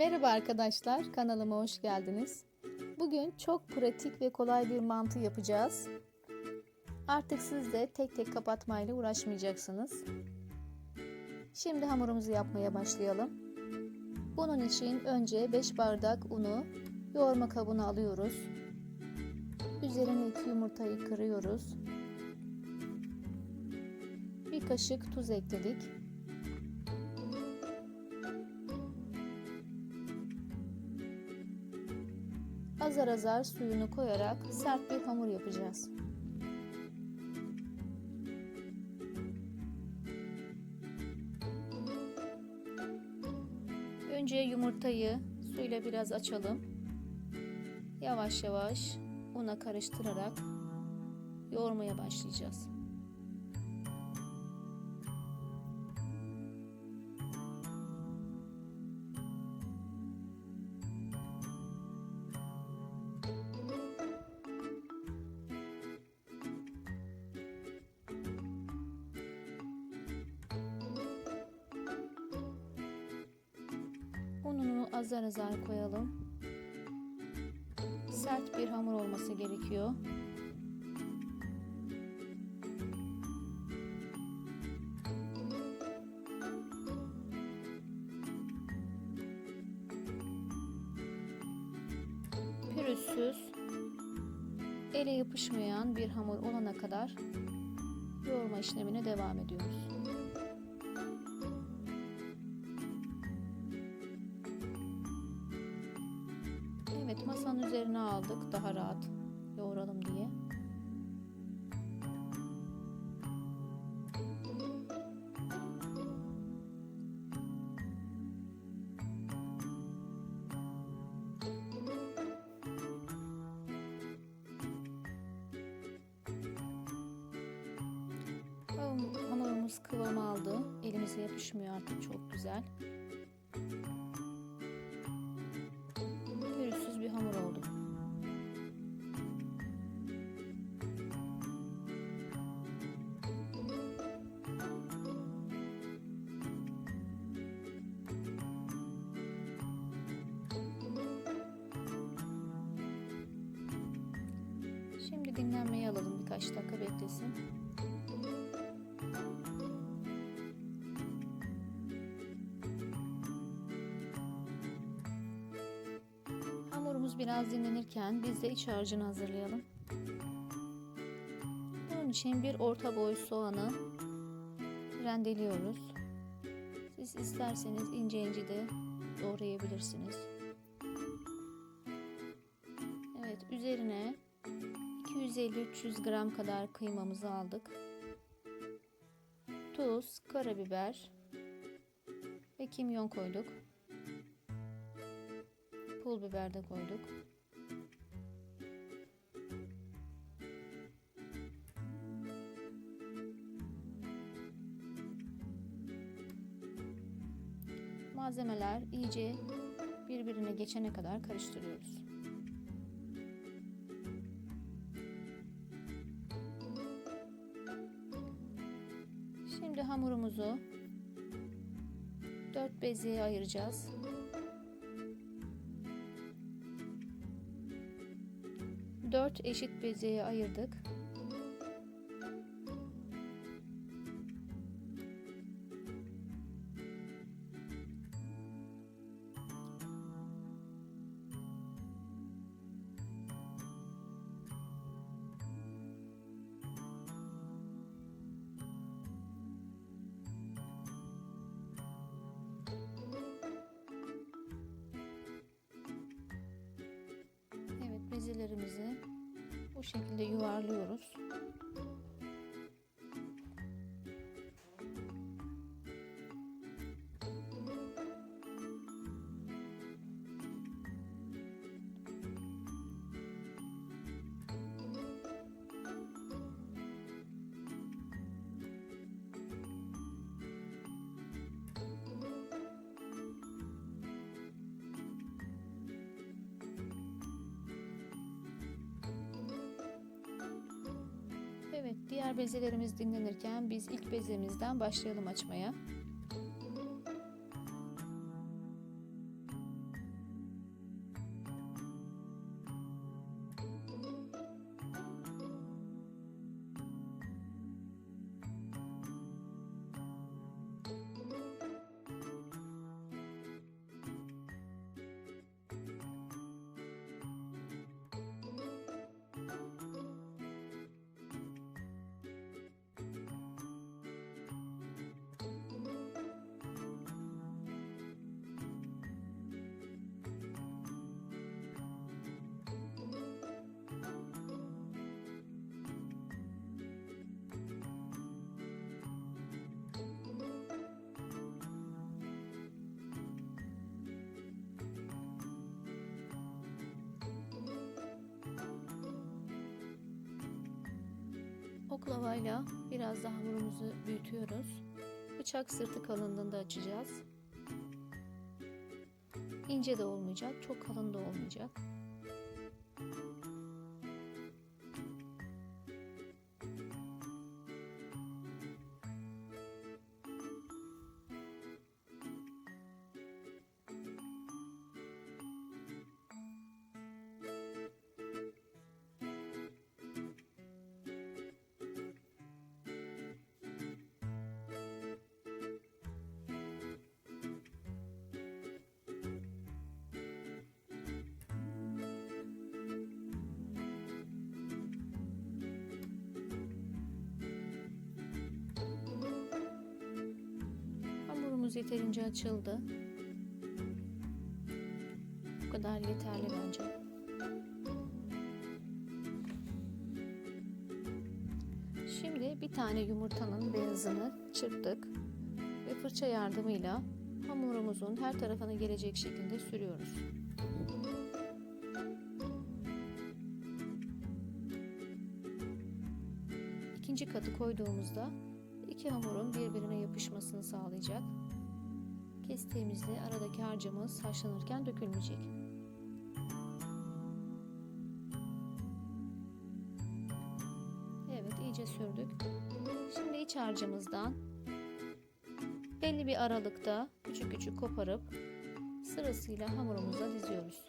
Merhaba arkadaşlar, kanalıma hoş geldiniz. Bugün çok pratik ve kolay bir mantı yapacağız. Artık siz de tek tek kapatmayla uğraşmayacaksınız. Şimdi hamurumuzu yapmaya başlayalım. Bunun için önce 5 bardak unu yoğurma kabına alıyoruz. Üzerine 2 yumurtayı kırıyoruz. Bir kaşık tuz ekledik. Azar azar suyunu koyarak sert bir hamur yapacağız. Önce yumurtayı suyla biraz açalım. Yavaş yavaş una karıştırarak yoğurmaya başlayacağız. Sert bir hamur olması gerekiyor. Evet masanın üzerine aldık daha rahat yoğuralım diye. Hamurumuz kıvam aldı. Elimize yapışmıyor artık çok güzel. Dinlenmeye alalım birkaç dakika beklesin. Hamurumuz biraz dinlenirken biz de iç harcını hazırlayalım. Bunun için bir orta boy soğanı rendeliyoruz. Siz isterseniz ince ince de doğrayabilirsiniz. Evet üzerine 250-300 gram kadar kıymamızı aldık. Tuz, karabiber ve kimyon koyduk pul biber de koyduk. Malzemeler iyice birbirine geçene kadar karıştırıyoruz. Hamurumuzu 4 bezeye ayıracağız. 4 eşit bezeye ayırdık. Bezelerimizi bu şekilde yuvarlıyoruz. Evet, diğer bezelerimiz dinlenirken biz ilk bezemizden başlayalım açmaya. Oklavayla biraz da hamurumuzu büyütüyoruz. Bıçak sırtı kalınlığında açacağız. İnce de olmayacak, çok kalın da olmayacak. Hamurumuz yeterince açıldı. Bu kadar yeterli bence. Şimdi bir tane yumurtanın beyazını çırptık ve fırça yardımıyla hamurumuzun her tarafına gelecek şekilde sürüyoruz. İkinci katı koyduğumuzda iki hamurun birbirine yapışmasını sağlayacak. Kestiğimizde aradaki harcımız haşlanırken dökülmeyecek. Evet iyice sürdük. Şimdi iç harcımızdan belli bir aralıkta küçük küçük koparıp sırasıyla hamurumuza diziyoruz.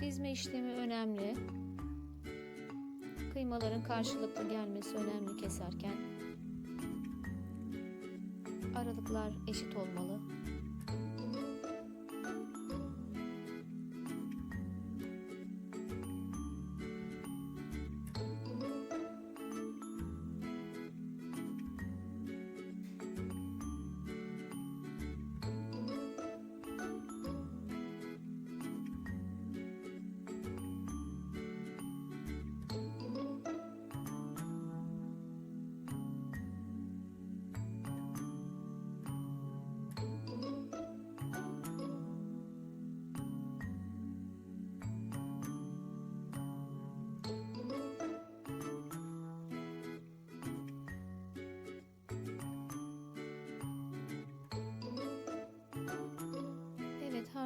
Dizme işlemi önemli. Kıymaların karşılıklı gelmesi önemli keserken. Aralıklar eşit olmalı.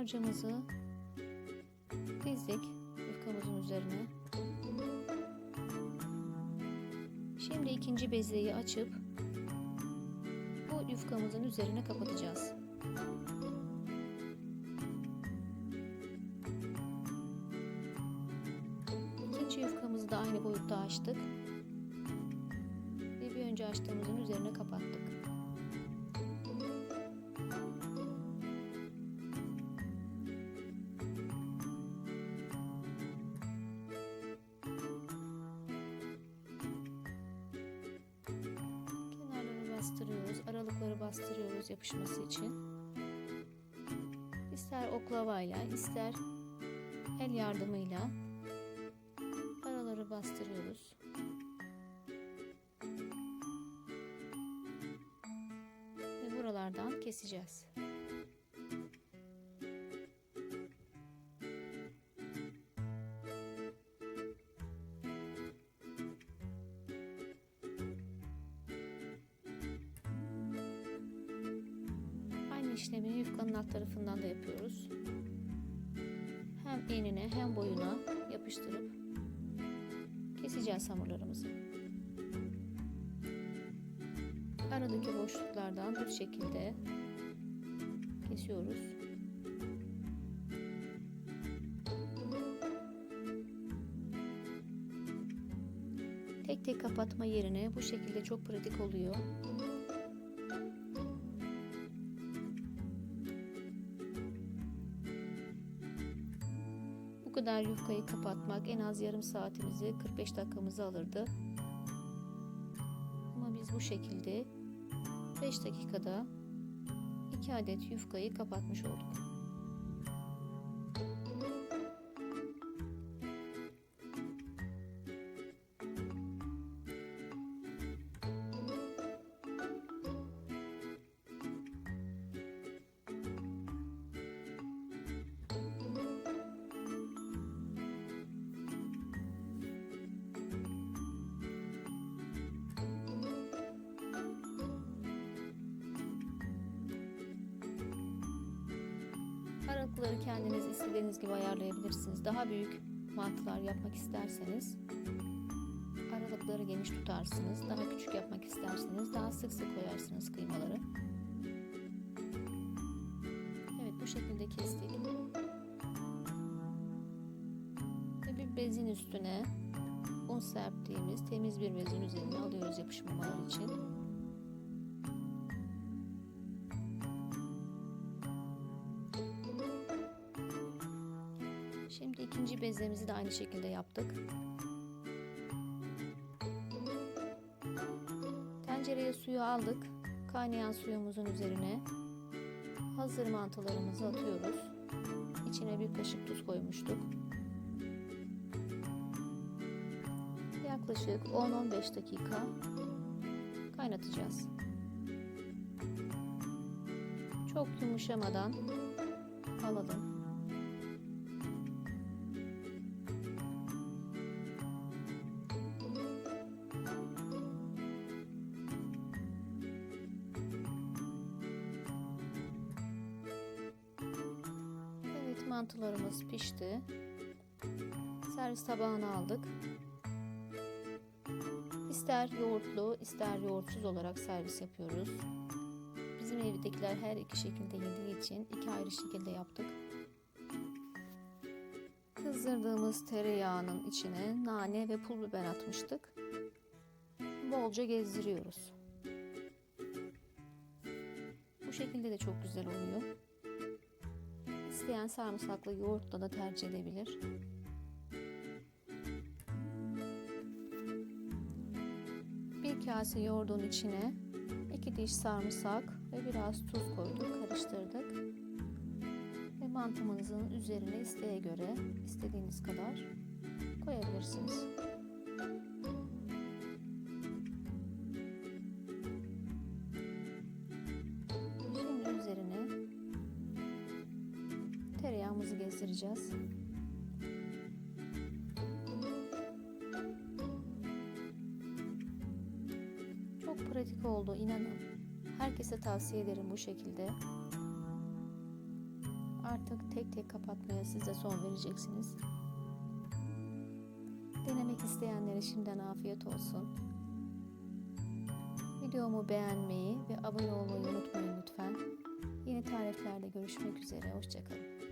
Harcımızı dizdik yufkamızın üzerine. Şimdi ikinci bezeyi açıp bu yufkamızın üzerine kapatacağız. İkinci yufkamızı da aynı boyutta açtık. Ve bir önce açtığımızın üzerine bastırıyoruz, aralıkları bastırıyoruz yapışması için. İster oklavayla, ister el yardımıyla araları bastırıyoruz. Ve buralardan keseceğiz. İşlemi yufkanın alt tarafından da yapıyoruz. Hem enine hem boyuna yapıştırıp keseceğiz hamurlarımızı. Aradaki boşluklardan düz şekilde kesiyoruz. Tek tek kapatma yerine bu şekilde çok pratik oluyor. Kadar yufkayı kapatmak en az yarım saatimizi 45 dakikamızı alırdı. Ama biz bu şekilde 5 dakikada 2 adet yufkayı kapatmış olduk. Aralıkları kendiniz istediğiniz gibi ayarlayabilirsiniz. Daha büyük mantılar yapmak isterseniz aralıkları geniş tutarsınız. Daha küçük yapmak isterseniz daha sık sık koyarsınız kıymaları. Evet bu şekilde kestik. Ve bir bezin üstüne un serptiğimiz temiz bir bezin üzerine alıyoruz yapışmamalar için. Bezemizi de aynı şekilde yaptık. Tencereye suyu aldık. Kaynayan suyumuzun üzerine hazır mantılarımızı atıyoruz. İçine bir kaşık tuz koymuştuk. Yaklaşık 10-15 dakika kaynatacağız. Çok yumuşamadan alalım. Mantılarımız pişti. Servis tabağına aldık. İster yoğurtlu, ister yoğurtsuz olarak servis yapıyoruz. Bizim evdekiler her iki şekilde yediği için iki ayrı şekilde yaptık. Kızdırdığımız tereyağının içine nane ve pul biber atmıştık. Bolca gezdiriyoruz. Bu şekilde de çok güzel oluyor. İsteyen sarımsaklı yoğurtla da tercih edebilir. Bir kase yoğurdun içine iki diş sarımsak ve biraz tuz koyduk, karıştırdık. Ve mantımızın üzerine isteğe göre istediğiniz kadar koyabilirsiniz. Gezdireceğiz. Çok pratik oldu inanın. Herkese tavsiye ederim bu şekilde. Artık tek tek kapatmaya siz de son vereceksiniz. Denemek isteyenlere şimdiden afiyet olsun. Videomu beğenmeyi ve abone olmayı unutmayın lütfen. Yeni tariflerde görüşmek üzere. Hoşçakalın.